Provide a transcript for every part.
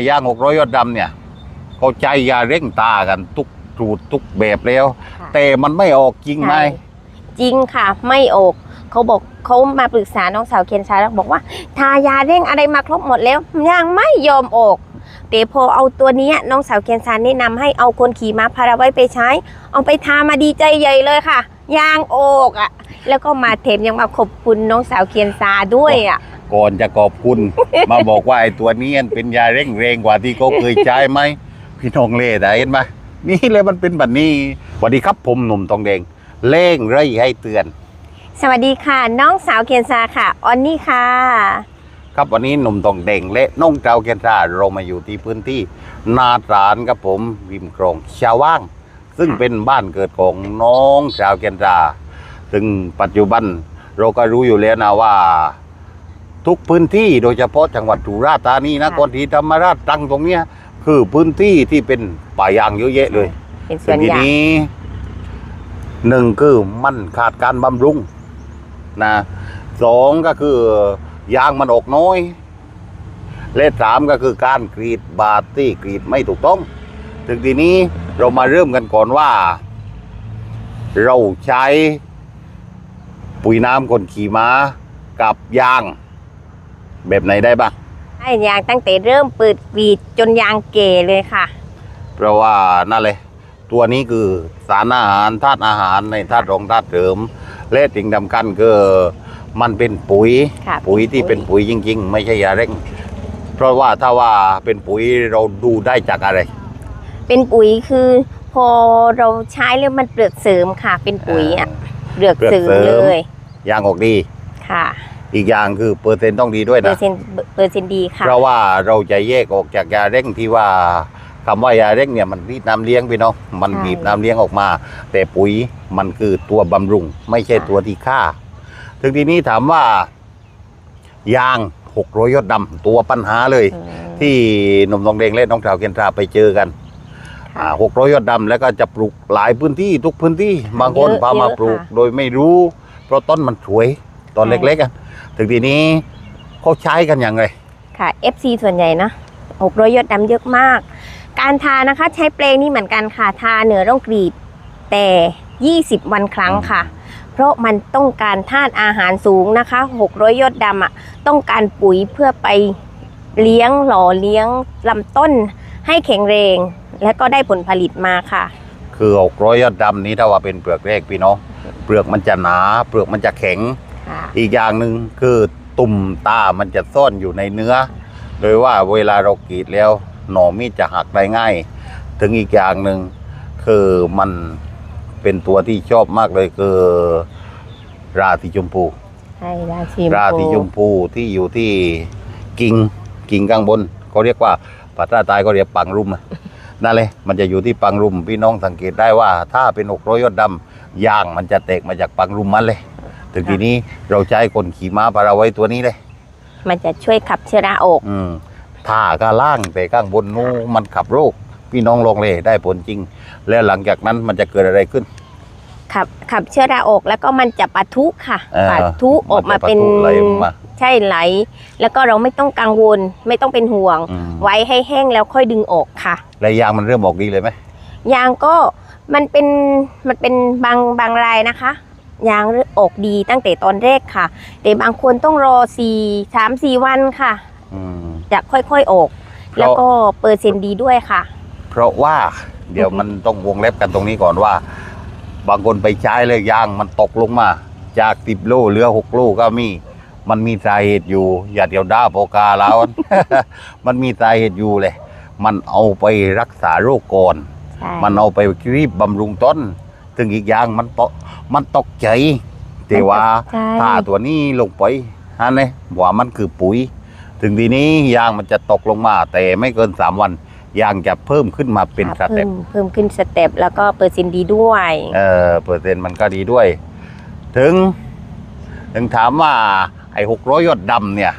อ้ย่างหกร้อยยอดดำเนี่ยเขาใจยาเร่งตากันทุกสูตรทุกแบบแล้ว ค่ะ แต่มันไม่ออกจริงไหม ใช่จริงค่ะ ไม่ออกเขาบอกเขามาปรึกษาน้องสาวเคนชาแล้วบอกว่า ทายาเร่งอะไรมาครบหมดแล้วยังไม่ยอมออกแต่พอเอาตัวเนี้ยน้องสาวเคนชาแนะนำให้เอาคนขี่ม้าพาราไว้ไปใช้ เอาไปทามาดีใจใหญ่เลยค่ะยางออกอะ แล้วก็มาเทมยังมาขอบคุณน้องสาวเคียนซาด้วยอะ ก่อนจะขอบคุณ มาบอกว่าไอ้ตัวนี้เป็นยาเร่งเรงกว่าที่เขาเคยใช้ไหมพี่น้องเล่ได้เห็นไหมนี่เลยมันเป็นแบบนี้สวัสดีครับผมหนุ่มทองแดงเร่งไร่ให้เตือน สวัสดีค่ะ น้องสาวเคียนซาค่ะออนนี่ค่ะ ครับวันนี้หนุ่มทองแดงและน้องเจ้าเกียนราเรามาอยู่ที่พื้นที่นาตรานครับผมริมคลองชาวว่าง ซึ่งเป็นบ้านเกิดของน้องชาวเกียนราซึ่งปัจจุบันเราก็รู้อยู่แล้วนะว่า ทุกพื้นที่โดยเฉพาะจังหวัดสุราษฎร์ธานีนครศรีธรรมราชตรังตรงเนี้ยคือพื้นที่ที่เป็นป่ายางเยอะแยะเลยเป็นสซึ่วงนทียาง นี้หนึ่งคือมันขาดการบำรุงนะสองก็คือยางมันออกน้อย และสามก็คือการกรีดบาดที่กรีดไม่ถูกต้อง ถึงทีนี้เรามาเริ่มกันก่อนว่า เราใช้ปุ๋ยน้ำคนขี่ม้ากับยาง แบบไหนได้บ้างให้ยางตั้งแต่เริ่มเปิดกรีดจนยางเก๋เลยค่ะ เพราะว่านั่นเลยตัวนี้คือสารอาหารธาตุอาหารในธาตุรองธาตุเสริมและสิ่งสำคัญคือมันเป็นปุ๋ย ค่ะปุ๋ยที่เป็เป็นนปุ๋ปุ๋ยยจริง ๆ ไม่ใช่ยาเร่ง เพราะว่าถ้าว่าเป็นปุ๋ยเราดูได้จากอะไร เป็นปุ๋ยคือพอเราใช้แล้วมันเปลือกเสริมค่ะ เป็นปุ๋ยอะเปลือกเสริมเปลือกเสริเลมยยางออกดีค่ะ อีกอย่างคือเปอร์เซ็นต์ต้องดีด้วยเปอนะ ร์เซ็นต์เปอร์เซ็นต์ดีค่ะ เพราะว่าเราจะแยกออกจากยาเร่งที่ว่าคำว่ายาเร่งเนี่ยมันรีดน้ำเลี้ยงพี่น้องมันใช่บีบน้ำเลี้ยงออกมา แต่ปุ๋ยมันคือตัวบำรุง ไม่ใช่ค่ะ ตัวที่ฆ่า ถึงทีนี้ถามว่า ยางหกร้อยยอดดำตัวปัญหาเลย อืมที่หนุ่มทองแดงและน้องสาวเคนทราไปเจอกันค่ะ หกร้อยยอดดำแล้วก็จะปลูกหลายพื้นที่ทุกพื้นที่บางคนเยอะพามาเยอะปลูก ค่ะ โดยไม่รู้ เพราะต้นมันสวยตอนใช่เล็กๆอะ ถึงทีนี้เขาใช้กันอย่างไรค่ะ FC ส่วนใหญ่นะหกร้อยยอดดำเยอะมาก การทานะคะใช้เปลงนี่เหมือนกันค่ะ ทาเหนือร่องกรีดแต่ 20 วันครั้งค่ะ เพราะมันต้องการธาตุอาหารสูงนะคะ600ยอดดำอะต้องการปุ๋ยเพื่อไปเลี้ยงหล่อเลี้ยงลำต้นให้แข็งแรง และก็ได้ผลผลิตมาค่ะ คือหกร้อยยอดดำนี้ถ้าว่าเป็นเปลือกแรกพี่น้องเปลือกมันจะหนา เปลือกมันจะแข็งค่ะ อีกอย่างหนึ่งคือตุ่มตามันจะซ่อนอยู่ในเนื้อ โดยว่าเวลาเรากรีดแล้วหน่อมีดจะหักได้ง่าย ถึงอีกอย่างหนึ่งคือมันเป็นตัวที่ชอบมากเลยคือราสีชมพูใช่ราชิมราสีชมพูที่อยู่ที่กิ่งกิ่งข้างบนเขาเรียกว่าภาษาใต้เขาเรียกปังรุมอะนั่นเลยมันจะอยู่ที่ปังรุมพี่น้องสังเกตได้ว่า ถ้าเป็นอกร้อยยอดดำยางมันจะแตกมาจากปังรุมมันเลย ถึงทีนี้เราใช้คนขี่ม้าพาราไว้ตัวนี้เลยมันจะช่วยขับเชื้อราออกอืมถ้าก็ล่างแต่ข้างบนนู้นมันขับโรค พี่น้องลองเลยได้ผลจริง แล้วหลังจากนั้นมันจะเกิดอะไรขึ้น ขับขับเชื้อราออกแล้วก็มันจะปะทุค่ะเออปะทุออกมาเป็นมันจะปะทุไหลออกมา ใช่ไหล แล้วก็เราไม่ต้องกังวลไม่ต้องเป็นห่วง อืมไว้ให้แห้งแล้วค่อยดึงออกค่ะ แล้วยางมันเริ่มออกดีเลยไหม ยางก็มันเป็นมันเป็นบางบางรายนะคะ ยางออกดีตั้งแต่ตอนแรกค่ะ แต่บางคนต้องรอสี่สามสี่วันค่ะอืมจะค่อยๆออกเพราะแล้วก็เปอร์เซ็นต์ดีด้วยค่ะ เพราะว่าเดี๋ยวมันต้องวงเล็บกันตรงนี้ก่อนว่า บางคนไปใช้เลยยางมันตกลงมา จากสิบโลเหลือหกโลก็มี มันมีสาเหตุอยู่ อย่าเดี๋ยวด่าโปกาแล้วมันมีสาเหตุอยู่เลย มันเอาไปรักษาโรคก่อนใช่มันเอาไปรีบบำรุงต้น ถึงอีกอย่างมันตกมันตกใจแต่ว่าใช่ถ้าตัวนี้ลงไปฮะเนี่ยว่ามันคือปุ๋ย ถึงทีนี้ยางมันจะตกลงมา แต่ไม่เกินสามวันยางจะเพิ่มขึ้นมาเป็นสค่ะเต็เพิ่ปมเพิ่มขึ้นสเต็ปแล้วก็เปอร์เซ็นต์ดีด้วย เออเปอร์เซ็นต์มันก็ดีด้วย ถึง ถึงถามว่า ไอ้หกร้อยยอดดำเนี่ย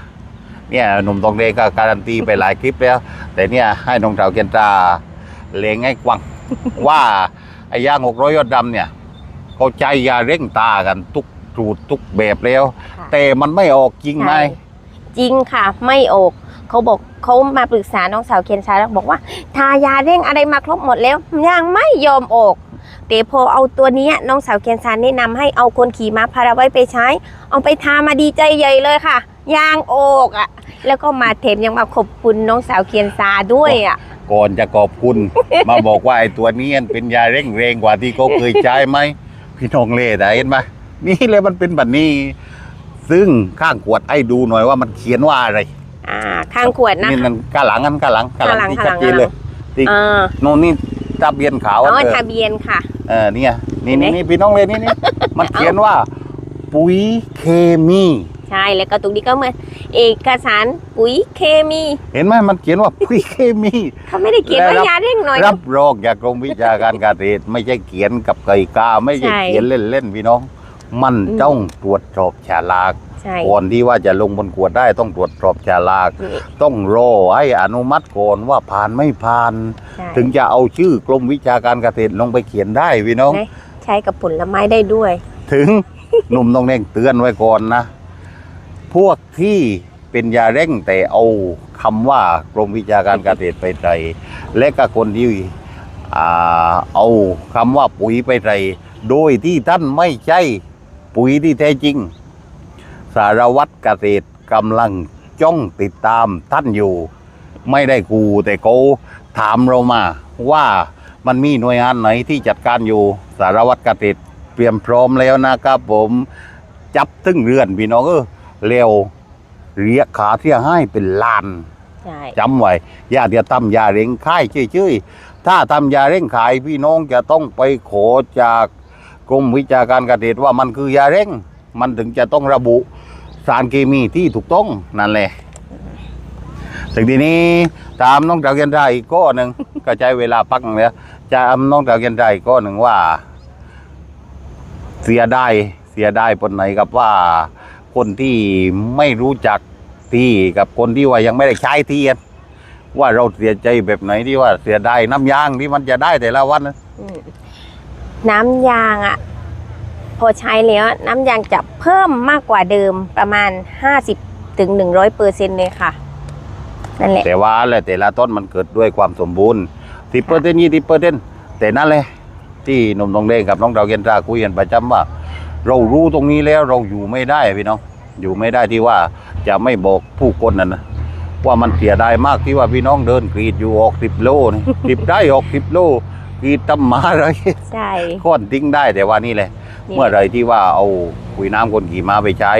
เนี่ยหนุ่มตองเดงก็การันตีไปหลายคลิปแล้ว แต่เนี่ยให้น้องสาวเกียนตราเลงให้กวัง ว่า ไอ้ย่างหกร้อยยอดดำเนี่ยเขาใจยาเร่งตากันทุกสูตรทุกแบบแล้ว ค่ะ แต่มันไม่ออกจริงไหม ใช่จริงค่ะ ไม่ออกเขาบอกเขามาปรึกษาน้องสาวเคนชาแล้วบอกว่า ทายาเร่งอะไรมาครบหมดแล้วยังไม่ยอมออกแต่พอเอาตัวเนี้ยน้องสาวเคนชาแนะนำให้เอาคนขี่ม้าพาราไว้ไปใช้ เอาไปทามาดีใจใหญ่เลยค่ะยางออกอะ แล้วก็มาเทมยังมาขอบคุณน้องสาวเคียนซาด้วยอะ ก่อนจะขอบคุณ มาบอกว่าไอ้ตัวนี้มันเป็นยาเร่งเรงกว่าที่เขาเคยใช้ไหมพี่น้องเล่ได้เห็นไหมนี่เลยมันเป็นแบบนี้ ซึ่งข้างขวดไอ้ดูหน่อยว่ามันเขียนว่าอะไรอ่าข้างขวดนะนี่มันก้าหลังกันก้าหลังก้าหลังข้างหลังที่ข้างหลัชัดงเจนเลยที่อ่าโน่นนี่ทะเบียนขาวอ๋อเออทะเบียนค่ะเออเนี่ยนี่เห็นไหมนี่นี่พี่น้องเลยนี่นี่มันเขียนว่า ปุ๋ยเคมี ใช่แล้วก็ตรงนี้ก็เหมือนเอกสารปุ๋ยเคมี เห็นไหมมันเขียนว่าปุ๋ยเคมีเขาไม่ได้เขียนว่าแล้วรับยาเร่งหน่อย รับรองจากกรมวิชาการเกษตรไม่ใช่เขียนกับไก่กาไม่ใช่ใช่ เขียนเล่นๆพี่น้อง มันอืมต้องตรวจสอบฉลากใช่ ก่อนที่ว่าจะลงบนขวดได้ต้องตรวจสอบฉลาก นี่ ต้องรอให้อนุมัติก่อนว่าผ่านไม่ผ่าน ใช่ถึงจะเอาชื่อกรมวิชาการเกษตรลงไปเขียนได้พี่น้องนะใช้กับผลไม้ได้ด้วย ถึง หนุ่มต้องเร่งเตือนไว้ก่อนนะ พวกที่เป็นยาเร่งแต่เอาคำว่ากรมวิชาการเกษตรไปใส่และก็คนที่เอาคำว่าปุ๋ยไปใส่โดยที่ท่านไม่ใช่ปุ๋ยที่แท้จริง สารวัตรเกษตรกำลังจ้องติดตามท่านอยู่ ไม่ได้กูแต่เขาถามเรามาว่ามันมีหน่วยงานไหนที่จัดการอยู่สารวัตรเกษตรเตรียมพร้อมแล้วนะครับผมจับตึ้งเรือนพี่น้องเออ เร็วเรียกขาเที่ยให้เป็นล้านใช่จำไว้อย่าเดี๋ยวทำยาเร่งขายเฉยๆถ้าทำยาเร่งขายพี่น้องจะต้องไปขอจากกรมวิชาการเกษตรว่ามันคือยาเร่ง มันถึงจะต้องระบุสารเคมีที่ถูกต้องนั่นแหละถึงทีนี้ตามน้องจากเกียนได้อีกข้อหนึ่งก็ใช้เวลาพักหนึ่งแล้วจะอำน้องจากเกียนได้อีกข้อหนึ่งว่า เสียได้เสียได้ปนไหนกับว่า คนที่ไม่รู้จักที่กับคนที่ว่ายังไม่ได้ใช้ที่อะว่าเราเสียใจแบบไหนที่ว่าเสียดายน้ำยางที่มันจะได้แต่ละวันนะอืมน้ำยางอะ พอใช้แล้วน้ำยางจะเพิ่มมากกว่าเดิมประมาณ50ถึง100เปอร์เซ็นต์เลยค่ะนั่นแหละแต่ว่าแหละแต่ละต้นมันเกิดด้วยความสมบูรณ์สิบเปอร์เซ็นต์ยี่สิบเปอร์เซ็นต์แต่นั่นแหละที่หนุ่มตองเด้งกับน้องดาวเกนตราคุยกันประจำว่า เรารู้ตรงนี้แล้วเราอยู่ไม่ได้พี่น้องอยู่ไม่ได้ที่ว่าจะไม่บอกผู้คนนั่นนะว่ามันเสียดายมากที่ว่าพี่น้องเดินกรีดอยู่ออกสิบโลนี่สิบได้ออกสิบโลกรีดตำหมาอะไรใช่ค้อนทิ้งได้แต่ว่านี่แหละนี่เมื่อไรที่ว่าเอาปุ๋ยน้ำคนขี่ม้าไปใช้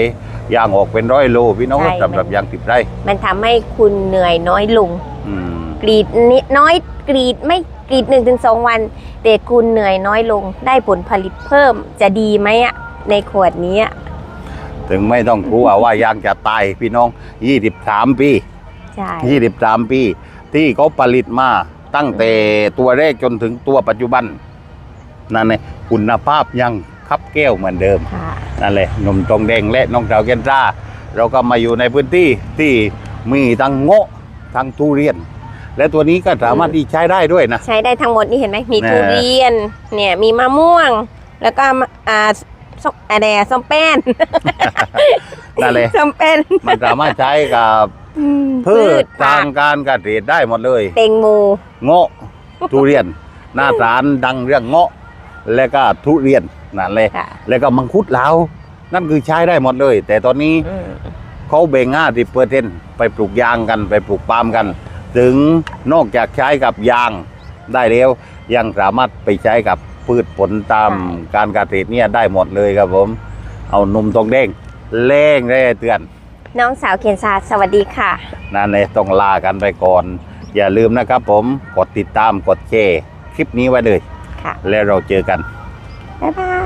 ยางออกเป็นร้อยโลพี่น้องใช่สำหรับมันยางสิบไร่มันทำให้คุณเหนื่อยน้อยลงอืมกรีดนิดน้อยกรีดไม่กรีดหนึ่งถึงสองวัน แต่คุณเหนื่อยน้อยลง ได้ผลผลิตเพิ่มจะดีไหมอะ ในขวดนี้อะถึงไม่ต้องกลัวว่ายางจะตายพี่น้องยี่สิบสามปี ใช่ยี่สิบสามปี ที่เขาผลิตมาตั้งแต่ตัวแรกจนถึงตัวปัจจุบัน นั่นเองคุณภาพยังคับแก้วเหมือนเดิมค่ะนั่นแหละหนุ่มตรงแดงและน้องดาวเกนซ่าเราก็มาอยู่ในพื้นที่ที่มีทั้งเงาะทั้งทุเรียน และตัวนี้ก็สามารถที่ใช้ได้ด้วยนะ ใช้ได้ทั้งหมดนี่เห็นไหมมีแน่ทุเรียนเนี่ยมีมะม่วง แล้วก็มะอ่า ส้มอะไรอะส้มแป้นนั่นแหละส้มแป้นมันสามารถใช้กับอืมพืชผัทากงการเกษตรได้หมดเลย เตงโมเงาะทุเรียน หน้าสารดังเรื่องเงาะ และก็ทุเรียนนั่นเลยค่ะแล้วก็มังคุดลาวนั่นคือใช้ได้หมดเลย แต่ตอนนี้อืมเขาแบ่งห้าสิบเปอร์เซ็นไปปลูกยางกันไปปลูกปาล์มกัน ถึงนอกจากใช้กับยางได้แล้ว ยังสามารถไปใช้กับ พืชผลตามการเกษตรเนี่ยได้หมดเลยครับผม เอานมตรงเด้งเล่งเร่เตือน น้องสาวเขียนซาสวัสดีค่ะ นั่นเลยต้องลากันไปก่อน อย่าลืมนะครับผมกดติดตามกดแชร์คลิปนี้ไว้เลย ค่ะ แล้วเราเจอกัน บ๊ายบาย